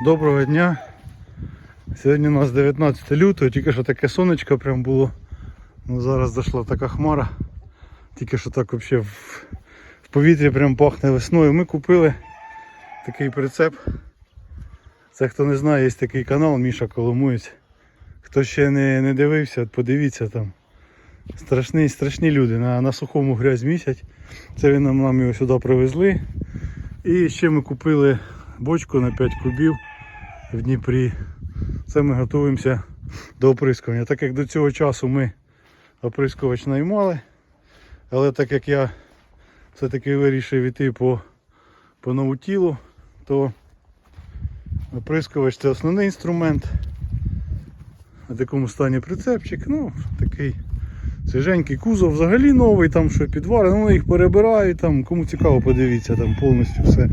Доброго дня. Сьогодні у нас 19 лютого, тільки що таке сонечко прям було. Ну, зараз зайшла така хмара. Тільки що так взагалі в, в повітрі прям пахне весною. Ми купили такий прицеп. Це хто не знає, є такий канал Міша Коломуєць. Хто ще не, не дивився, подивіться там. Страшні, страшні люди на, на сухому грязь місять. Це він нам, нам його сюди привезли. І ще ми купили бочку на 5 кубів в Дніпрі. Це ми готуємося до оприскування. Так як до цього часу ми оприскувач наймали, але так як я все-таки вирішив іти по, по нову тілу, то оприскувач це основний інструмент. На такому стані прицепчик, ну такий свіженький кузов, взагалі новий, там що підвари, ну їх перебирають, там, кому цікаво, подивіться, там повністю все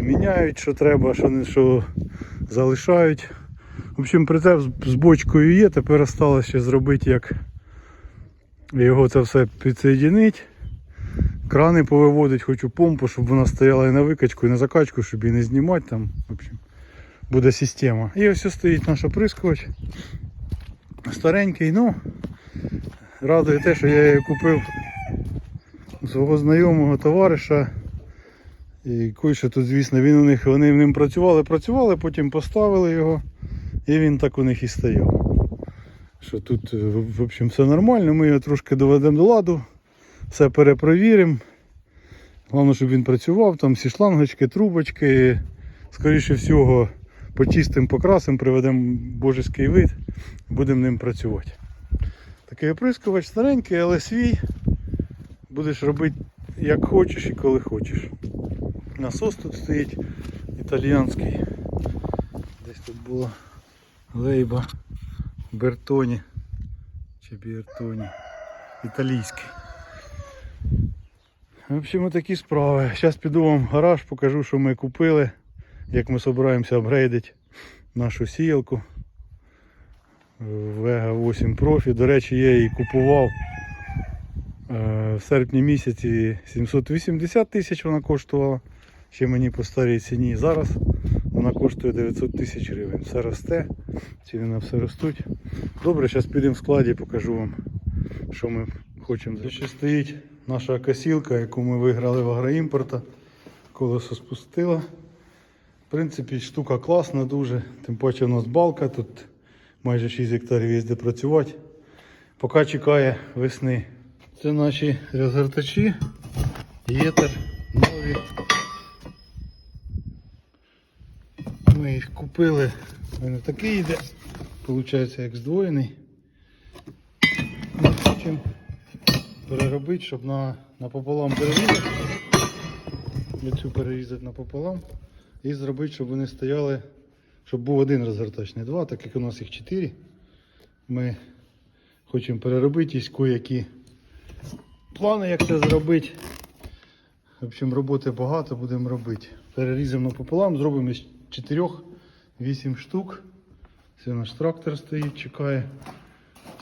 міняють, що треба, що не що залишають. В общем, прицеп з- бочкою є, тепер осталось ще зробити, як його це все підсоєдинити. Крани повиводить, хочу помпу, щоб вона стояла і на викачку, і на закачку, щоб її не знімати. Там, в общем, буде система. І ось стоїть наш оприскувач. Старенький, ну радує те, що я її купив у свого знайомого товариша. І кое-що тут, звісно, він у них, вони в ним працювали, працювали, потім поставили його, і він так у них і стояв. Що тут, е, в общем, все нормально, ми його трошки доведемо до ладу, все перепровіримо. Головне, щоб він працював, там всі шлангочки, трубочки. Скоріше всього, почистимо, покрасимо, приведемо божеський вид, будемо ним працювати. Такий оприскувач старенький, але свій. Будеш робити як хочеш і коли хочеш. Насос тут стоїть італіянський. Десь тут була лейба Бертоні чи Бертоні. Італійський. В общем, такі справи. Зараз піду вам в гараж, покажу, що ми купили, як ми збираємося апгрейдити нашу сіялку. Vega 8 Profi. До речі, я її купував е, в серпні місяці 780 тисяч вона коштувала. Ще мені по старій ціні. Зараз вона коштує 900 тисяч гривень. Все росте, ціни на все ростуть. Добре, зараз підемо в складі, покажу вам, що ми хочемо. Тут ще стоїть наша косілка, яку ми виграли в агроімпорта. Колесо спустила. В принципі, штука класна дуже. Тим паче у нас балка, тут майже 6 гектарів є де працювати. Поки чекає весни. Це наші розгортачі. Єтер нові. Ми їх купили. У мене такий йде. Получається як здвоєний. Ми хочемо переробити, щоб на, напополам перерізати. Цю перерізати напополам. І зробити, щоб вони стояли, щоб був один розгортач, не два, так як у нас їх чотири. Ми хочемо переробити із які плани, як це зробити. В общем, роботи багато будемо робити. Перерізаємо пополам, зробимо із 4-8 штук. Це наш трактор стоїть, чекає.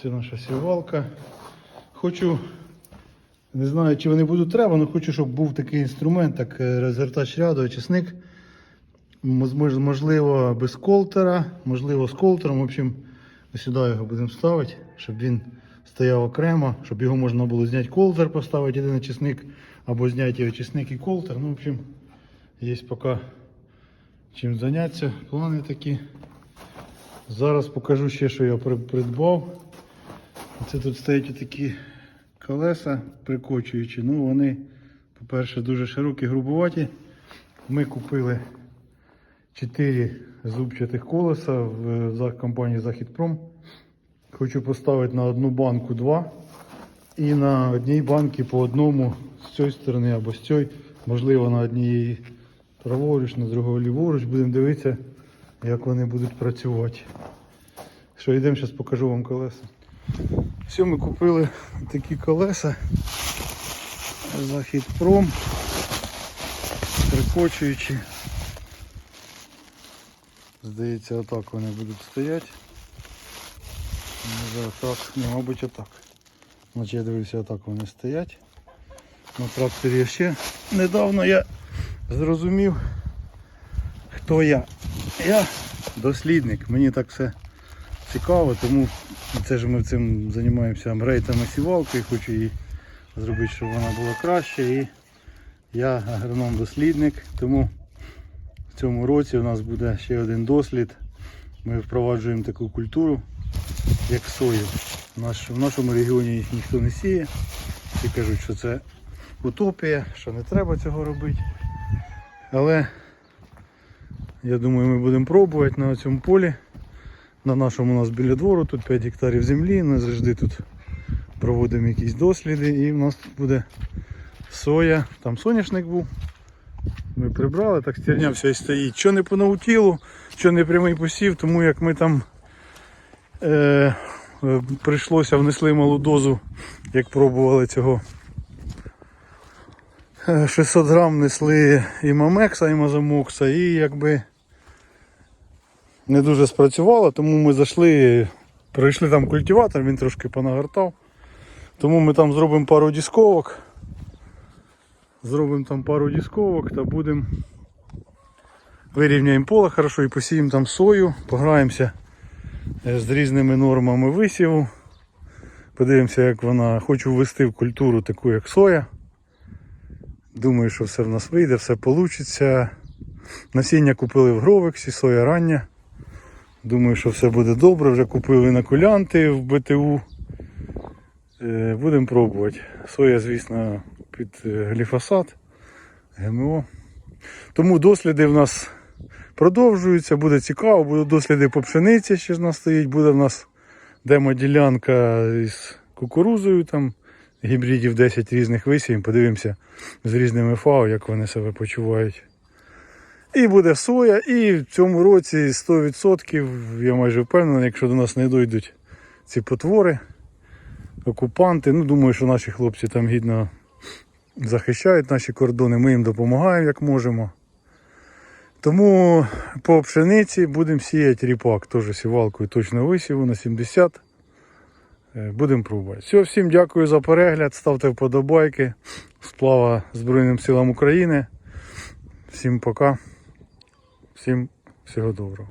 Це наша сівалка. Хочу, не знаю, чи вони будуть треба, але хочу, щоб був такий інструмент, як е, розгортач ряду, очисник. Можливо, без колтера, можливо, з колтером. В общем, сюди його будемо ставити, щоб він стояв окремо, щоб його можна було зняти колтер, поставити один очисник, або зняти і очисник і колтер. Ну, в общем, є поки чим зайнятися. Плани такі. Зараз покажу ще, що я придбав. Це тут стоять такі колеса прикочуючі. Ну, вони, по-перше, дуже широкі, грубуваті. Ми купили 4 зубчатих колеса в компанії Західпром. Хочу поставити на одну банку 2 і на одній банці по одному з цієї сторони або з цієї. Можливо, на одній праворуч, на другій ліворуч. Будемо дивитися, як вони будуть працювати. Що, йдемо, зараз покажу вам колеса. Все, ми купили такі колеса. Західпром. Прикочуючі. Здається, отак вони будуть стояти. Може отак, ні, мабуть отак. Значить я дивився, отак вони стоять. На тракторі ще недавно я зрозумів, хто я. Я дослідник, мені так все цікаво, тому це ж ми цим займаємося рейтами сівалки, хочу її зробити, щоб вона була краще. І я агроном-дослідник, тому в цьому році у нас буде ще один дослід. Ми впроваджуємо таку культуру, як сою. В нашому регіоні їх ніхто не сіє. Всі кажуть, що це утопія, що не треба цього робити. Але я думаю, ми будемо пробувати на цьому полі. На нашому у нас біля двору, тут 5 гектарів землі, ми завжди тут проводимо якісь досліди і в нас тут буде соя. Там соняшник був. Ми прибрали, так стерня вся і стоїть. Що не по наутілу, що не прямий посів, тому як ми там е, е, прийшлося, внесли малу дозу, як пробували цього. Е, 600 грам несли і мамекса, і мазомокса, і якби не дуже спрацювало, тому ми зайшли, пройшли там культиватор, він трошки понагортав. Тому ми там зробимо пару дисковок. Зробимо там пару дисковок та будемо вирівняємо поле хорошо і посіємо там сою, пограємося е, з різними нормами висіву. Подивимося, як вона. Хочу ввести в культуру таку, як соя. Думаю, що все в нас вийде, все вийде. Насіння купили в Гровексі, соя рання. Думаю, що все буде добре. Вже купили інокулянти в БТУ. Е, Будемо пробувати. Соя, звісно, під е, гліфосат, ГМО. Тому досліди в нас продовжуються, буде цікаво, будуть досліди по пшениці, ще в нас стоїть, буде в нас демоділянка із кукурузою, там гібридів 10 різних висівів, подивимося з різними ФАО, як вони себе почувають. І буде соя, і в цьому році 100% я майже впевнений, якщо до нас не дійдуть ці потвори, окупанти. Ну, думаю, що наші хлопці там гідно захищають наші кордони, ми їм допомагаємо як можемо. Тому по пшениці будемо сіяти ріпак, теж сівалкою точно висіву на 70. Е, Будемо пробувати. Все, всім дякую за перегляд. Ставте вподобайки. Слава Збройним силам України. Всім пока. Всім всього доброго.